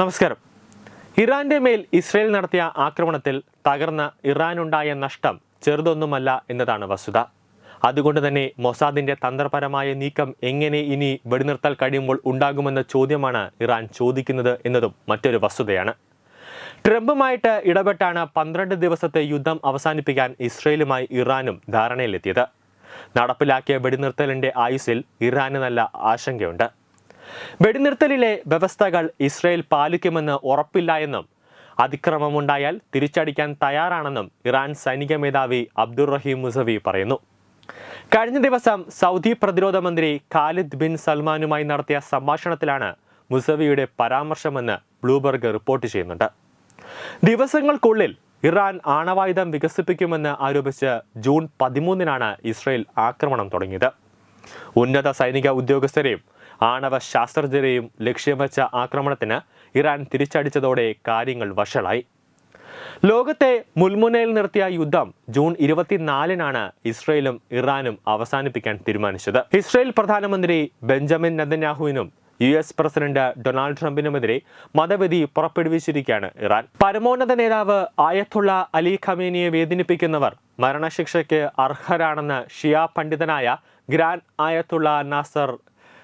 നമസ്കാരം. ഇറാന്റെ മേൽ ഇസ്രയേൽ നടത്തിയ ആക്രമണത്തിൽ തകർന്ന ഇറാനുണ്ടായ നഷ്ടം ചെറുതൊന്നുമല്ല എന്നതാണ് വസ്തുത. അതുകൊണ്ട് തന്നെ മൊസാദിന്റെ തന്ത്രപരമായ നീക്കം എങ്ങനെ ഇനി വെടിനിർത്താൻ കഴിയുമ്പോൾ ഉണ്ടാകുമെന്ന ചോദ്യമാണ് ഇറാൻ ചോദിക്കുന്നത് എന്നതും മറ്റൊരു വസ്തുതയാണ്. ട്രംപുമായിട്ട് ഇടപെട്ടാണ് പന്ത്രണ്ട് ദിവസത്തെ യുദ്ധം അവസാനിപ്പിക്കാൻ ഇസ്രയേലുമായി ഇറാനും ധാരണയിലെത്തിയത്. നടപ്പിലാക്കിയ വെടിനിർത്തലിന്റെ ആയുസിൽ ഇറാന് നല്ല ആശങ്കയുണ്ട്. വെടിനിർത്തലിലെ വ്യവസ്ഥകൾ ഇസ്രയേൽ പാലിക്കുമെന്ന് ഉറപ്പില്ല എന്നും അതിക്രമമുണ്ടായാൽ തിരിച്ചടിക്കാൻ തയ്യാറാണെന്നും ഇറാൻ സൈനിക മേധാവി അബ്ദുൾ റഹീം മുസവി പറയുന്നു. കഴിഞ്ഞ ദിവസം സൗദി പ്രതിരോധ മന്ത്രി ഖാലിദ് ബിൻ സൽമാനുമായി നടത്തിയ സംഭാഷണത്തിലാണ് മുസവിയുടെ പരാമർശമെന്ന് ബ്ലൂബർഗ് റിപ്പോർട്ട് ചെയ്യുന്നുണ്ട്. ദിവസങ്ങൾക്കുള്ളിൽ ഇറാൻ ആണവായുധം വികസിപ്പിക്കുമെന്ന് ആരോപിച്ച് ജൂൺ പതിമൂന്നിനാണ് ഇസ്രയേൽ ആക്രമണം തുടങ്ങിയത്. ഉന്നത സൈനിക ഉദ്യോഗസ്ഥരെയും ആണവ ശാസ്ത്രജ്ഞരെയും ലക്ഷ്യം വെച്ച ആക്രമണത്തിന് ഇറാൻ തിരിച്ചടിച്ചതോടെ കാര്യങ്ങൾ വഷളായി. ലോകത്തെ മുൾമുനയിൽ നിർത്തിയ യുദ്ധം ജൂൺ ഇരുപത്തിനാലിനാണ് ഇസ്രയേലും ഇറാനും അവസാനിപ്പിക്കാൻ തീരുമാനിച്ചത്. ഇസ്രയേൽ പ്രധാനമന്ത്രി ബെഞ്ചമിൻ നെതന്യാഹുവിനും യു എസ് പ്രസിഡന്റ് ഡൊണാൾഡ് ട്രംപിനുമെതിരെ മതവിധി പുറപ്പെടുവിച്ചിരിക്കുകയാണ് ഇറാൻ. പരമോന്നത നേതാവ് ആയത്തുള്ള അലി ഖമേനിയെ വേദനിപ്പിക്കുന്നവർ മരണശിക്ഷയ്ക്ക് അർഹരാണെന്ന് ഷിയ പണ്ഡിതനായ ഗ്രാൻ ആയത്തുള്ള നാസർ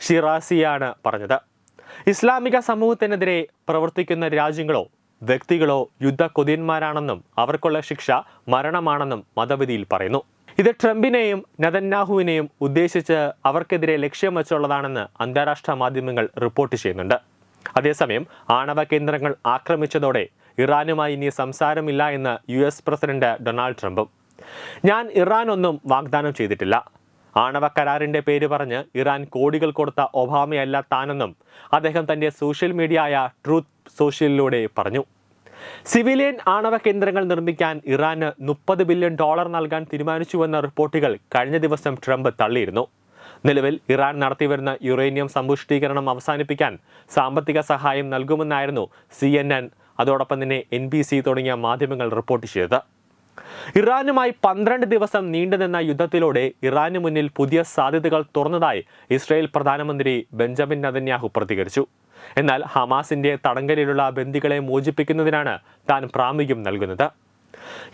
ഷിറാസിയാണ് പറഞ്ഞത്. ഇസ്ലാമിക സമൂഹത്തിനെതിരെ പ്രവർത്തിക്കുന്ന രാജ്യങ്ങളോ വ്യക്തികളോ യുദ്ധ കൊതിയന്മാരാണെന്നും അവർക്കുള്ള ശിക്ഷ മരണമാണെന്നും മതവിധിയിൽ പറയുന്നു. ഇത് ട്രംപിനെയും നെതന്യാഹുവിനെയും ഉദ്ദേശിച്ച് അവർക്കെതിരെ ലക്ഷ്യം വെച്ചുള്ളതാണെന്ന് അന്താരാഷ്ട്ര മാധ്യമങ്ങൾ റിപ്പോർട്ട് ചെയ്യുന്നുണ്ട്. അതേസമയം ആണവ കേന്ദ്രങ്ങൾ ആക്രമിച്ചതോടെ ഇറാനുമായി ഇനി സംസാരമില്ല എന്ന് യു പ്രസിഡന്റ് ഡൊണാൾഡ് ട്രംപും. ഞാൻ ഇറാൻ ഒന്നും വാഗ്ദാനം ചെയ്തിട്ടില്ല. ആണവ കരാറിന്റെ പേര് പറഞ്ഞ് ഇറാൻ കോടികൾ കൊടുത്ത ഒബാമയല്ല താനെന്നും അദ്ദേഹം തന്റെ സോഷ്യൽ മീഡിയയായ ട്രൂത്ത് സോഷ്യലിലൂടെ പറഞ്ഞു. സിവിലിയൻ ആണവ കേന്ദ്രങ്ങൾ നിർമ്മിക്കാൻ ഇറാന് മുപ്പത് ബില്യൺ ഡോളർ നൽകാൻ തീരുമാനിച്ചുവെന്ന റിപ്പോർട്ടുകൾ കഴിഞ്ഞ ദിവസം ട്രംപ് തള്ളിയിരുന്നു. നിലവിൽ ഇറാൻ നടത്തിവരുന്ന യുറേനിയം സമ്പുഷ്ടീകരണം അവസാനിപ്പിക്കാൻ സാമ്പത്തിക സഹായം നൽകുമെന്നായിരുന്നു സി അതോടൊപ്പം തന്നെ എൻ തുടങ്ങിയ മാധ്യമങ്ങൾ റിപ്പോർട്ട് ചെയ്തത്. ഇറാനുമായി പന്ത്രണ്ട് ദിവസം നീണ്ടുനിന്ന യുദ്ധത്തിലൂടെ ഇറാന് മുന്നിൽ പുതിയ സാധ്യതകൾ തുറന്നതായി ഇസ്രായേൽ പ്രധാനമന്ത്രി ബെഞ്ചമിൻ നതന്യാഹു പ്രതികരിച്ചു. എന്നാൽ ഹമാസിന്റെ തടങ്കലിലുള്ള ബന്ദികളെ മോചിപ്പിക്കുന്നതിനാണ് താൻ പ്രാമുഖ്യം നൽകുന്നത്.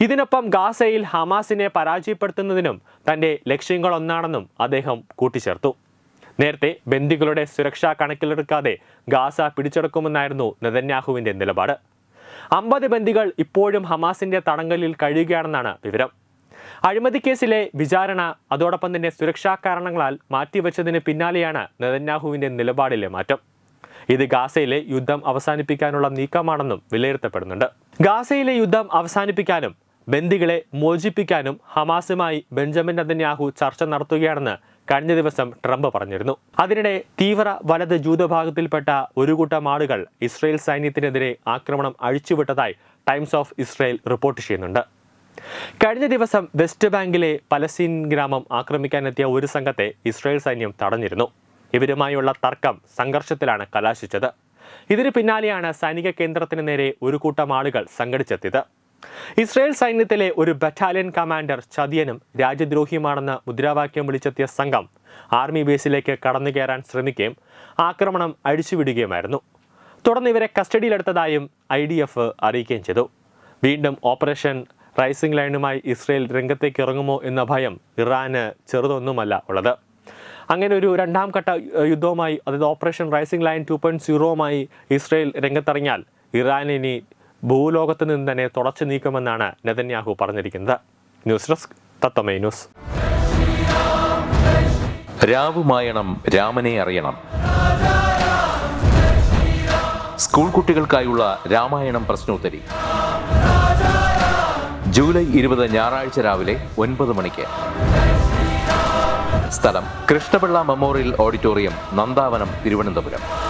ഇതിനൊപ്പം ഗാസയിൽ ഹമാസിനെ പരാജയപ്പെടുത്തുന്നതിനും തന്റെ ലക്ഷ്യങ്ങളൊന്നാണെന്നും അദ്ദേഹം കൂട്ടിച്ചേർത്തു. നേരത്തെ ബന്ദികളുടെ സുരക്ഷ കണക്കിലെടുക്കാതെ ഗാസ പിടിച്ചെടുക്കുമെന്നായിരുന്നു നതന്യാഹുവിന്റെ നിലപാട്. അമ്പത് ബന്ദികൾ ഇപ്പോഴും ഹമാസിന്റെ തടങ്കലിൽ കഴിയുകയാണെന്നാണ് വിവരം. അഴിമതി കേസിലെ വിചാരണ അതോടൊപ്പം തന്നെ സുരക്ഷാ കാരണങ്ങളാൽ മാറ്റിവെച്ചതിന് പിന്നാലെയാണ് നെതന്യാഹുവിന്റെ നിലപാടിലെ മാറ്റം. ഇത് ഗാസയിലെ യുദ്ധം അവസാനിപ്പിക്കാനുള്ള നീക്കമാണെന്നും വിലയിരുത്തപ്പെടുന്നുണ്ട്. ഗാസയിലെ യുദ്ധം അവസാനിപ്പിക്കാനും ബന്ദികളെ മോചിപ്പിക്കാനും ഹമാസുമായി ബെഞ്ചമിൻ നെതന്യാഹു ചർച്ച നടത്തുകയാണെന്ന് കഴിഞ്ഞ ദിവസം ട്രംപ് പറഞ്ഞിരുന്നു. അതിനിടെ തീവ്ര വലത് ജൂതഭാഗത്തിൽപ്പെട്ട ഒരു കൂട്ടം ആളുകൾ ഇസ്രയേൽ സൈന്യത്തിനെതിരെ ആക്രമണം അഴിച്ചുവിട്ടതായി ടൈംസ് ഓഫ് ഇസ്രയേൽ റിപ്പോർട്ട് ചെയ്യുന്നുണ്ട്. കഴിഞ്ഞ ദിവസം വെസ്റ്റ് ബാങ്കിലെ പലസ്തീൻ ഗ്രാമം ആക്രമിക്കാനെത്തിയ ഒരു സംഘത്തെ ഇസ്രയേൽ സൈന്യം തടഞ്ഞിരുന്നു. ഇവരുമായുള്ള തർക്കം സംഘർഷത്തിലാണ് കലാശിച്ചത്. ഇതിന് പിന്നാലെയാണ് സൈനിക കേന്ദ്രത്തിന് നേരെ ഒരു കൂട്ടം ആളുകൾ സംഘടിച്ചെത്തിയത്. ഇസ്രയേൽ സൈന്യത്തിലെ ഒരു ബറ്റാലിയൻ കമാൻഡർ ചതിയനും രാജ്യദ്രോഹിയുമാണെന്ന് മുദ്രാവാക്യം വിളിച്ചെത്തിയ സംഘം ആർമി ബേസിലേക്ക് കടന്നു കയറാൻ ശ്രമിക്കുകയും ആക്രമണം അഴിച്ചുവിടുകയുമായിരുന്നു. തുടർന്ന് ഇവരെ കസ്റ്റഡിയിലെടുത്തതായും ഐ ഡി എഫ് അറിയിക്കുകയും ചെയ്തു. വീണ്ടും ഓപ്പറേഷൻ റൈസിംഗ് ലൈനുമായി ഇസ്രയേൽ രംഗത്തേക്ക് ഇറങ്ങുമോ എന്ന ഭയം ഇറാന് ചെറുതൊന്നുമല്ല ഉള്ളത്. അങ്ങനെ ഒരു രണ്ടാം ഘട്ട യുദ്ധവുമായി അതായത് Operation Rising Lion two point സീറോവുമായി Israel രംഗത്തിറങ്ങിയാൽ ഇറാനിനി ഭൂലോകത്ത് നിന്ന് തന്നെ തുടച്ചു നീക്കുമെന്നാണ് നെതന്യാഹു പറഞ്ഞിരിക്കുന്നത്. ന്യൂസ് ഡെസ്ക് തത്തമേ ന്യൂസ്. രാവുമായണം രാമനെ അറിയണം. സ്കൂൾ കുട്ടികൾക്കായുള്ള രാമായണം പ്രശ്നോത്തരി. ജൂലൈ ഇരുപത് ഞായറാഴ്ച രാവിലെ ഒൻപത് മണിക്ക്. സ്ഥലം കൃഷ്ണപിള്ള മെമ്മോറിയൽ ഓഡിറ്റോറിയം നന്ദാവനം തിരുവനന്തപുരം.